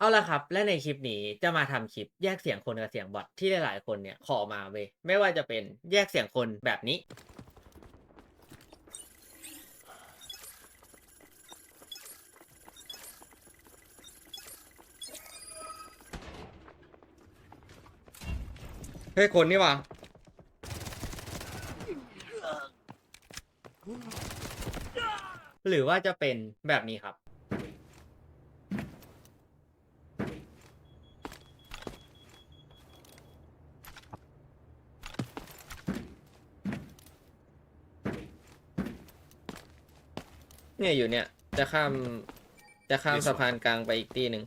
เอาละครับ และในคลิปนี้จะมาทำคลิปแยกเสียงคนกับเสียงบอทที่หลายๆ คนเนี่ยขอมาเว้ยไม่ว่าจะเป็นแยกเสียงคนแบบนี้ เฮ้ย คนนี่วะหรือว่าจะเป็นแบบนี้ครับ เนี่ยอยู่เนี่ย จะข้าม จะข้ามสะพานกลางไปอีกที่หนึ่ง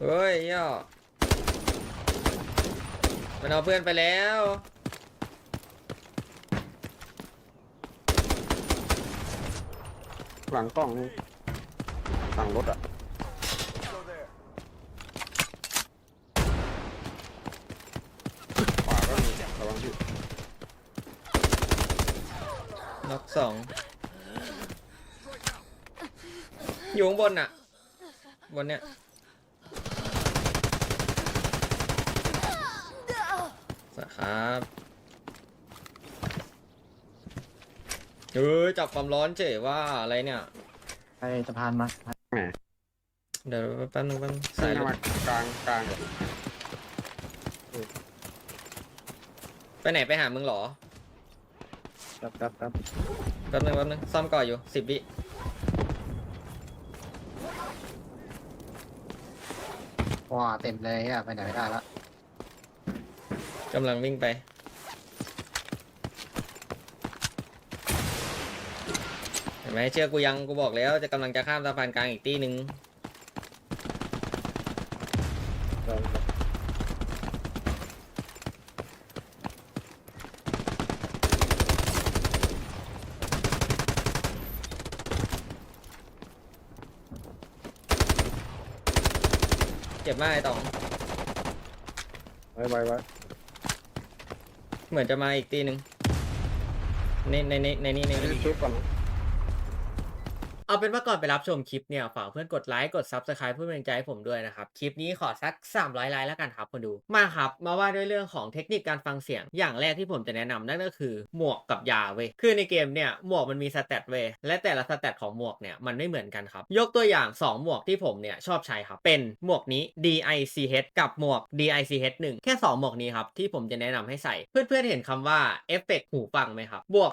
เฮ้ยย่อมันเอาเพื่อนไปแล้ว หลังกล้องนี่สั่งรถอะขวาก็มีระวังพี่ น็อก สองอยู่ข้างบนอะ บนเนี้ยสวัสดีครับเฮ้ยจับความร้อนเจ๋ว่าอะไรเนี่ย ไปสะพานมาแหมเดี๋ยวแป๊บนึงแป๊บนึงสาสายยรถมากลางกลางเดี๋ยวไปไหนไปหามึงเหรอ ครับครับครับแป๊บนึงแป๊บนึงซ่อมก่อนอยู่สิบวิว้าเต็มเลยอะไปไหนไม่ได้ละกำลังวิ่งไป เห็นไหมเชื่อกูยังกูบอกแล้วจะกำลังจะข้ามสะพานกลางอีกตีหนึ่ง จ็บมากไอ้ตอง ไว้ไว้ไว้เหมือนจะมาอีกตีหนึ่งในในในในนี้ในนี้ชุบก่อนนะ เอาเป็นว่าก่อนไปรับชมคลิปเนี่ยฝากเพื่อนกดไลค์กด Subscribe เพื่อเป็นกำลังใจให้ผมด้วยนะครับ คลิปนี้ขอสัก 300 ไลค์แล้วกันครับคนดูมาครับมาว่าด้วยเรื่องของเทคนิคการฟังเสียง อย่างแรกที่ผมจะแนะนำนั่นก็คือ หมวกกับยาเว้ยคือในเกมเนี่ยหมวกมันมีสเตตเว้ยและแต่ละสเตตของหมวกเนี่ยมันไม่เหมือนกันครับยกตัวอย่าง 2 หมวกที่ผมเนี่ยชอบใช้ครับเป็นหมวกนี้ DICH กับหมวก DICH 1 แค่ 2 หมวกนี้ครับที่ผมจะแนะนำให้ใส่เพื่อนๆเห็นคำว่าเอฟเฟกหูฟังไหมครับบวก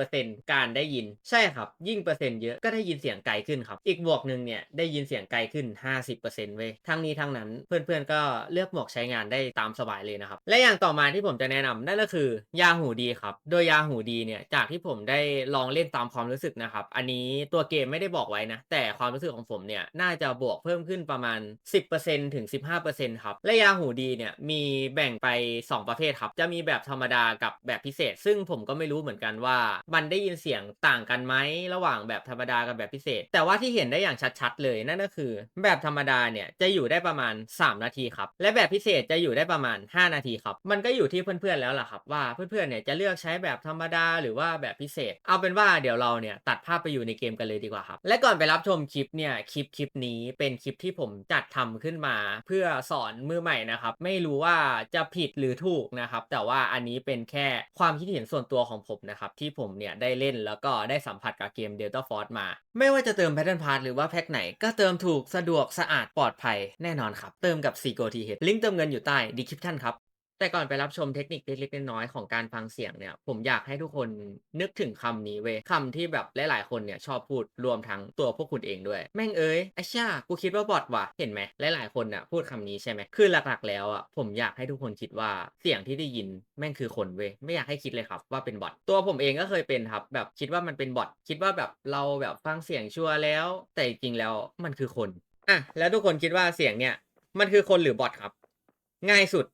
40%การได้ยินใช่ครับยิ่งเปอร์เซ็นต์เยอะก็ได้ยินเสียงไกลขึ้นครับ อีกบวกหนึ่งเนี่ยได้ยินเสียงไกลขึ้น 50%เว้ยทั้งนี้ทั้งนั้นเพื่อนๆก็เลือกหมวกใช้งานได้ตามสบายเลยนะครับ และอย่างต่อมาที่ผมจะแนะนำนั่นก็คือยาหูดีครับ โดยยาหูดีเนี่ยจากที่ผมได้ลองเล่นตามความรู้สึกนะครับ อันนี้ตัวเกมไม่ได้บอกไว้นะ แต่ความรู้สึกของผมเนี่ยน่าจะบวกเพิ่มขึ้นประมาณ 10%ถึง 15%ครับ และยาหูดีเนี่ยมีแบ่งไป 2 ประเภทครับ จะมีแบบธรรมดากับแบบพิเศษ ซึ่งผมก็ไม่รู้เหมือนกันว่า มันได้ยินเสียงต่างกันไหมระหว่างแบบธรรมดากับแบบพิเศษ แต่ว่าที่เห็นได้อย่างชัดๆ เลยนั่นก็คือ แบบธรรมดาเนี่ยจะอยู่ได้ประมาณ 3 นาทีครับและแบบพิเศษจะอยู่ได้ประมาณ 5 นาทีครับมันก็อยู่ที่เพื่อนๆแล้วล่ะครับว่าเพื่อนๆเนี่ยจะเลือกใช้แบบธรรมดาหรือว่าแบบพิเศษ เอาเป็นว่าเดี๋ยวเราเนี่ยตัดภาพไปอยู่ในเกมกันเลยดีกว่าครับและก่อนไปรับชมคลิปเนี่ยคลิปคลิปนี้เป็นคลิปที่ผมจัดทำขึ้นมา เพื่อสอนมือใหม่นะครับไม่รู้ว่าจะผิดหรือถูกนะครับแต่ว่าอันนี้เป็นแค่ความคิดเห็นส่วนตัวของผมนะครับที่ผมเนี่ยได้เล่นแล้วก็ได้สัมผัสกับเกม Delta Force มาไม่ว่าจะเติมแพทเทิร์นพาร์ทหรือว่าแพ็คไหนก็เติมถูกสะดวกสะอาดปลอดภัยแน่นอนครับ เติมกับ c g o t h ลิงก์เติมเงินอยู่ใต้ดีคริปชั่นครับ แต่ก่อนไปรับชมเทคนิคเล็กๆน้อยๆของการฟังเสียงเนี่ย ผมอยากให้ทุกคนนึกถึงคำนี้เว้ยคำที่แบบหลายๆคนเนี่ยชอบพูดรวมทั้งตัวพวกคุณเองด้วย แม่งเอ้ยไอ้ช่ากูคิดว่าบอทว่ะเห็นไหมหลายๆคนน่ะพูดคำนี้ใช่ไหมคือหลักๆ แล้วอะผมอยากให้ทุกคนคิดว่าเสียงที่ได้ยินแม่งคือคนเว้ยไม่อยากให้คิดเลยครับว่าเป็นบอทตัวผมเองก็เคยเป็นครับแบบคิดว่ามันเป็นบอทคิดว่าแบบเราแบบฟังเสียงชัวร์แล้ว แต่จริงแล้วมันคือคนอะแล้วทุกคนคิดว่าเสียงเนี่ยมันคือคนหรือบอทครับ ง่ายสุด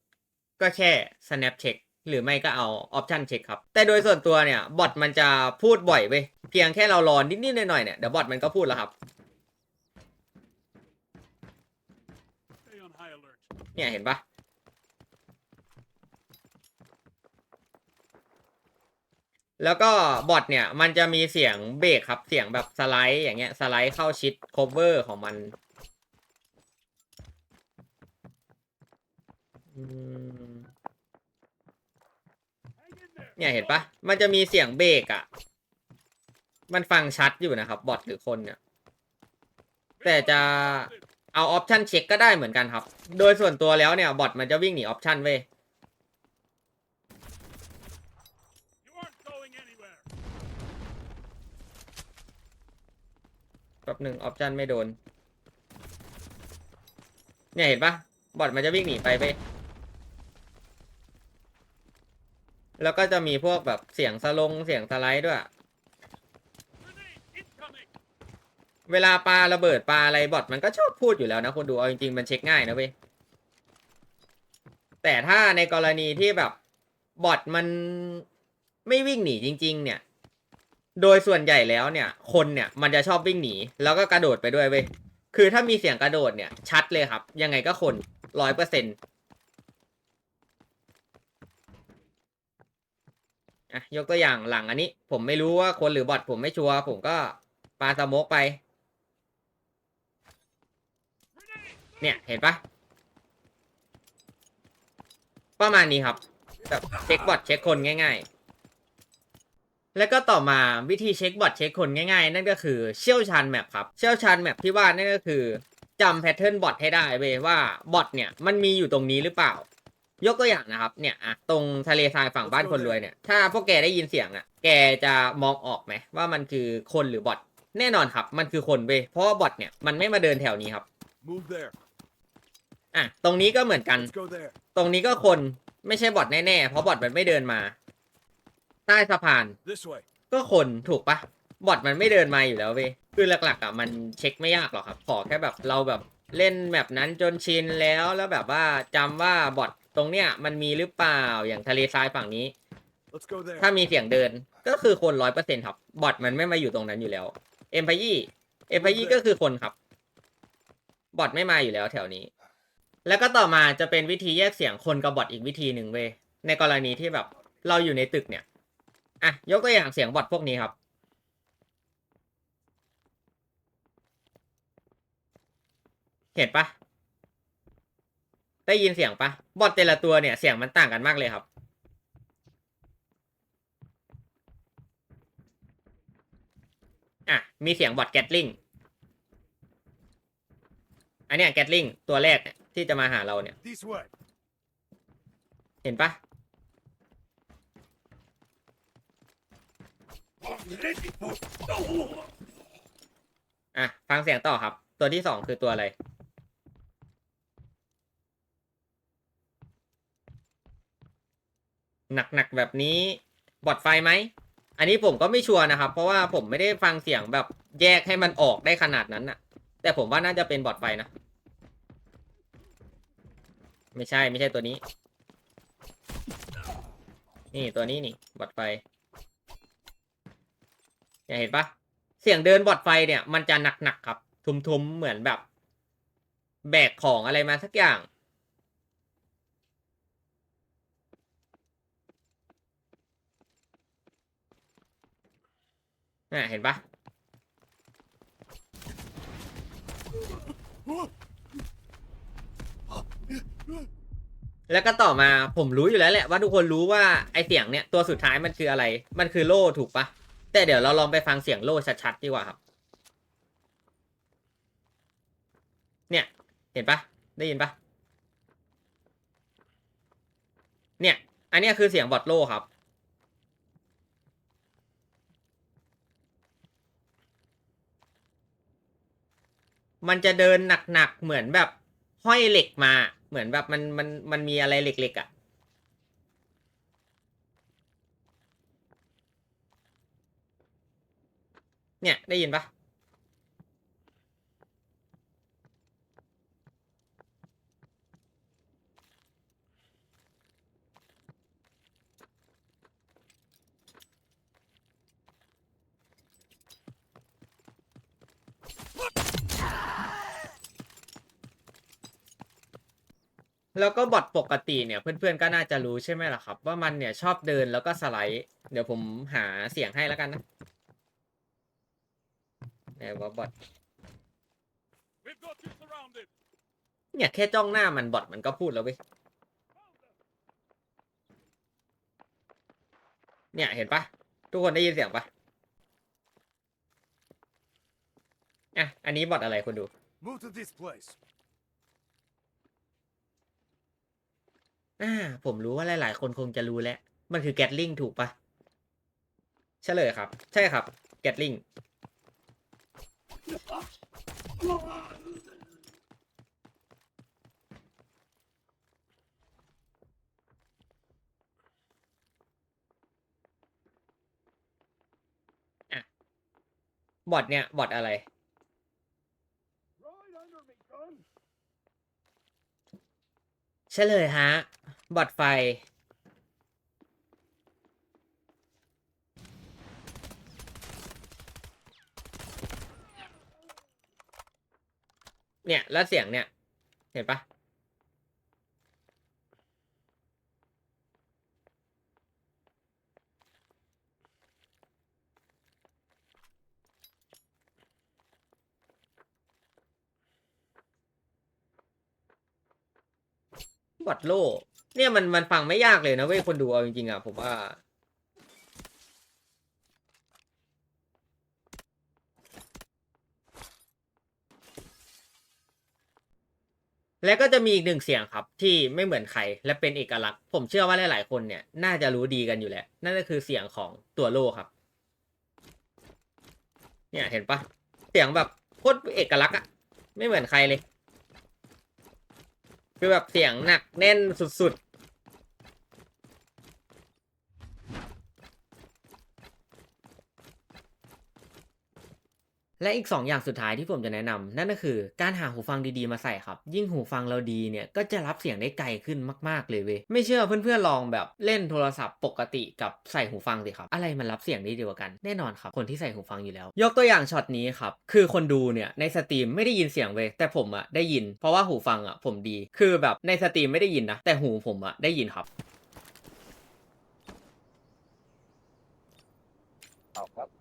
ก็แค่ snap check หรือไม่ก็เอา option check ครับ แต่โดยส่วนตัวเนี่ย บอทมันจะพูดบ่อยเว้ย เพียงแค่เรารอนิดๆหน่อยๆเนี่ย เดี๋ยวบอทมันก็พูดแล้วครับ เนี่ยเห็นปะแล้วก็บอทเนี่ย มันจะมีเสียงเบรกครับ เสียงแบบสไลด์อย่างเงี้ย สไลด์เข้าชิด cover ของมันอืม Hang in there. เนี่ยเห็นปะมันจะมีเสียงเบรกอะ่ะ มันฟังชัดอยู่นะครับ บอทหรือคนเนี่ย แต่จะเอาออปชันเช็คก็ได้เหมือนกันครับ โดยส่วนตัวแล้วเนี่ย บอทมันจะวิ่งหนีออปชันเว้ยแป๊บหนึ่งออปชันไม่โดน เนี่ยเห็นปะบอทมันจะวิ่งหนีไปไป แล้วก็จะมีพวกแบบเสียงสลงเสียงสไลด์ด้วย เวลาปลาระเบิดปลาอะไรบอทมันก็ชอบพูดอยู่แล้วนะคนดูเอาจริงๆมันเช็คง่ายนะเว้ยแต่ถ้าในกรณีที่แบบบอทมันไม่วิ่งหนีจริง ๆ เนี่ย โดยส่วนใหญ่แล้วเนี่ย คนเนี่ยมันจะชอบวิ่งหนี แล้วก็กระโดดไปด้วยเว้ยคือถ้ามีเสียงกระโดดเนี่ยชัดเลยครับ ยังไงก็คนร้อยเปอร์เซ็นต์ อะยกตัวอย่างหลังอันนี้ ผมไม่รู้ว่าคนหรือบอทผมไม่ชัวร์ผมก็ปาสโมกไป เนี่ยเห็นปะประมาณนี้ครับแบบเช็คบอทเช็คคนง่าย ๆ แล้วก็ต่อมาวิธีเช็คบอทเช็คคนง่ายๆ นั่นก็คือเชี่ยวชาญแมปครับเชี่ยวชาญแมปที่ว่านั่นก็คือจำแพทเทิร์นบอทให้ได้เว้ยว่าบอทเนี่ยมันมีอยู่ตรงนี้หรือเปล่า ยกตัวอย่างนะครับเนี่ยอะตรงทะเลทรายฝั่งบ้านคนรวยเนี่ยถ้าพวกแกได้ยินเสียงอะแกจะมองออกไหมว่ามันคือคนหรือบอทแน่นอนครับ มันคือคนเว้ยเพราะว่าบอทเนี่ยมันไม่มาเดินแถวนี้ครับ Move there. อะตรงนี้ก็เหมือนกัน Let's go there. ตรงนี้ก็คนไม่ใช่บอทแน่ๆเพราะบอทมันไม่เดินมา ใต้สะพาน This way. ก็คนถูกปะบอทมันไม่เดินมาอยู่แล้วเว้ยคือหลักๆอะมันเช็คไม่ยากหรอกครับ ขอแค่แบบเราแบบเล่นแบบนั้นจนชินแล้วแล้วแบบว่าจำว่าบอท ตรงเนี้ยมันมีหรือเปล่าอย่างทะเลทรายฝั่งนี้ Let's go there. ถ้ามีเสียงเดินก็คือคนร้อยเปอร์เซ็นครับ บอทมันไม่มาอยู่ตรงนั้นอยู่แล้ว เอ็มพยี่เอ็มพยี่ก็คือคนครับ บอทไม่มาอยู่แล้วแถวนี้ แล้วก็ต่อมาจะเป็นวิธีแยกเสียงคนกับบอทอีกวิธีหนึ่งเว้ยในกรณีที่แบบ เราอยู่ในตึกเนี่ยอะยกตัวอย่างเสียงบอทพวกนี้ครับเห็นปะ ได้ยินเสียงปะบอทแต่ละตัวเนี่ยเสียงมันต่างกันมากเลยครับ อะ มีเสียงบอทแกตลิงอันเนี้ยแกตลิงตัวแรกเนี่ยที่จะมาหาเราเนี่ย This way. เห็นปะอะ ฟังเสียงต่อครับ ตัวที่สองคือตัวอะไร หนักๆแบบนี้บอดไฟไหม อันนี้ผมก็ไม่ชัวร์นะครับ เพราะว่าผมไม่ได้ฟังเสียงแบบแยกให้มันออกได้ขนาดนั้นน่ะแต่ผมว่าน่าจะเป็นบอดไฟนะ ไม่ใช่ไม่ใช่ตัวนี้ นี่ตัวนี้นี่บอดไฟเนี่ยเห็นปะเสียงเดินบอดไฟเนี่ย มันจะหนักๆครับ ทุมๆเหมือนแบบ แบกของอะไรมาสักอย่าง น่ะเห็นปะแล้วก็ต่อมาผมรู้อยู่แล้วแหละว่าทุกคนรู้ว่าไอเสียงเนี่ยตัวสุดท้ายมันคืออะไร มันคือโล่ถูกปะแต่เดี๋ยวเราลองไปฟังเสียงโล่ชัดๆดีกว่าครับ เนี่ยเห็นปะได้ยินปะเนี่ย อันนี้คือเสียงบอทโล่ครับ มันจะเดินหนักๆเหมือนแบบห้อยเหล็กมา เหมือนแบบมันมันมันมีอะไรเหล็กๆอะ่ะเนี่ย ได้ยินปะ แล้วก็บอทปกติเนี่ยเพื่อนๆก็น่าจะรู้ใช่ไหมล่ะครับ ว่ามันเนี่ยชอบเดินแล้วก็สไลด์ เดี๋ยวผมหาเสียงให้แล้วกันนะไหนว่าบอทเนี่ยแค่จ้องหน้ามันบอทมันก็พูดแล้วเว้ยเนี่ยเห็นปะทุกคนได้ยินเสียงปะ อะอันนี้บอทอะไรคุณดู Move to this place. อ่า ผมรู้ว่าหลาย ๆ คนคงจะรู้แล้ว มันคือแกตลิงถูกปะเฉลยครับ ใช่ครับแกตลิงอะบอทเนี่ยบอทอะไร เฉลยฮะ บอดไฟ เนี่ย แล้วเสียงเนี่ย เห็นปะ อทโลเนี่ยมันมันฟังไม่ยากเลยนะเว้ยคนดูเอาจริงๆอะผมว่าและก็จะมีอีกหนึ่งเสียงครับที่ไม่เหมือนใครและเป็นเอกลักษณ์ผมเชื่อว่าหลาย ๆ คนเนี่ยน่าจะรู้ดีกันอยู่แหละนั่นก็คือเสียงของตัวโลครับ เนี่ยเห็นปะเสียงแบบโคตรเอกลักษณ์อะไม่เหมือนใครเลย คือแบบเสียงหนักแน่นสุด และอีก 2 อย่างสุดท้ายที่ผมจะแนะนำนั่นก็คือการหาหูฟังดีๆมาใส่ครับ ยิ่งหูฟังเราดีเนี่ยก็จะรับเสียงได้ไกลขึ้นมากๆเลยเว้ยไม่เชื่อเพื่อนๆลองแบบเล่นโทรศัพท์ปกติกับใส่หูฟังสิครับอะไรมันรับเสียงได้ดีกว่ากันแน่นอนครับคนที่ใส่หูฟังอยู่แล้ว ยกตัวอย่างช็อตนี้ครับคือคนดูเนี่ยในสตรีมไม่ได้ยินเสียงเว้ยแต่ผมอะได้ยิน เพราะว่าหูฟังอะผมดี คือแบบในสตรีมไม่ได้ยินนะแต่หูผมอะได้ยินครับเอาครับ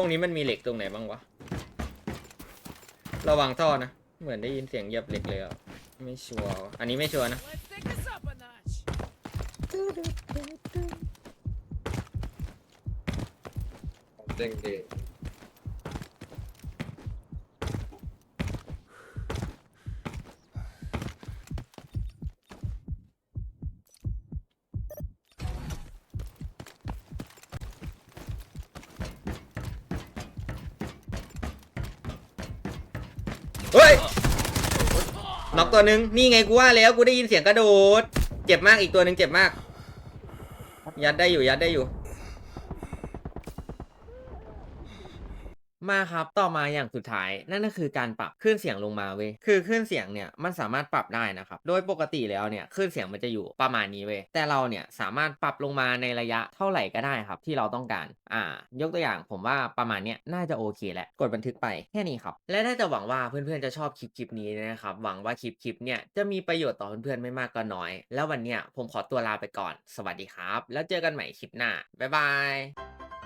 ตรงนี้มันมีเหล็กตรงไหนบ้างวะ ระวังท่อนะ เหมือนได้ยินเสียงเหยียบเหล็กเลยอะ ไม่ชัวร์ว่ะอันนี้ไม่ชัวร์นะ Let's take this up a notch. เด้งดี น็อกตัวหนึ่งนี่ไงกูว่าแล้วกูได้ยินเสียงกระโดด เจ็บมากอีกตัวหนึ่งเจ็บมาก ยัดได้อยู่ยัดได้อยู่ มาครับ ต่อมาอย่างสุดท้ายนั่นก็คือการปรับคลื่นเสียงลงมาเว้ย คือคลื่นเสียงเนี่ยมันสามารถปรับได้นะครับ โดยปกติแล้วเนี่ยคลื่นเสียงมันจะอยู่ประมาณนี้เว้ย แต่เราเนี่ยสามารถปรับลงมาในระยะเท่าไหร่ก็ได้ครับ ที่เราต้องการ อ่า ยกตัวอย่างผมว่าประมาณเนี้ยน่าจะโอเคแหละ กดบันทึกไปแค่นี้ครับ และถ้าจะหวังว่าเพื่อนๆจะชอบคลิปคลิปนี้นะครับ หวังว่าคลิปคลิปเนี่ยจะมีประโยชน์ต่อเพื่อนๆไม่มากก็น้อย แล้ววันเนี้ยผมขอตัวลาไปก่อน สวัสดีครับ แล้วเจอกันใหม่คลิปหน้าบ๊ายบาย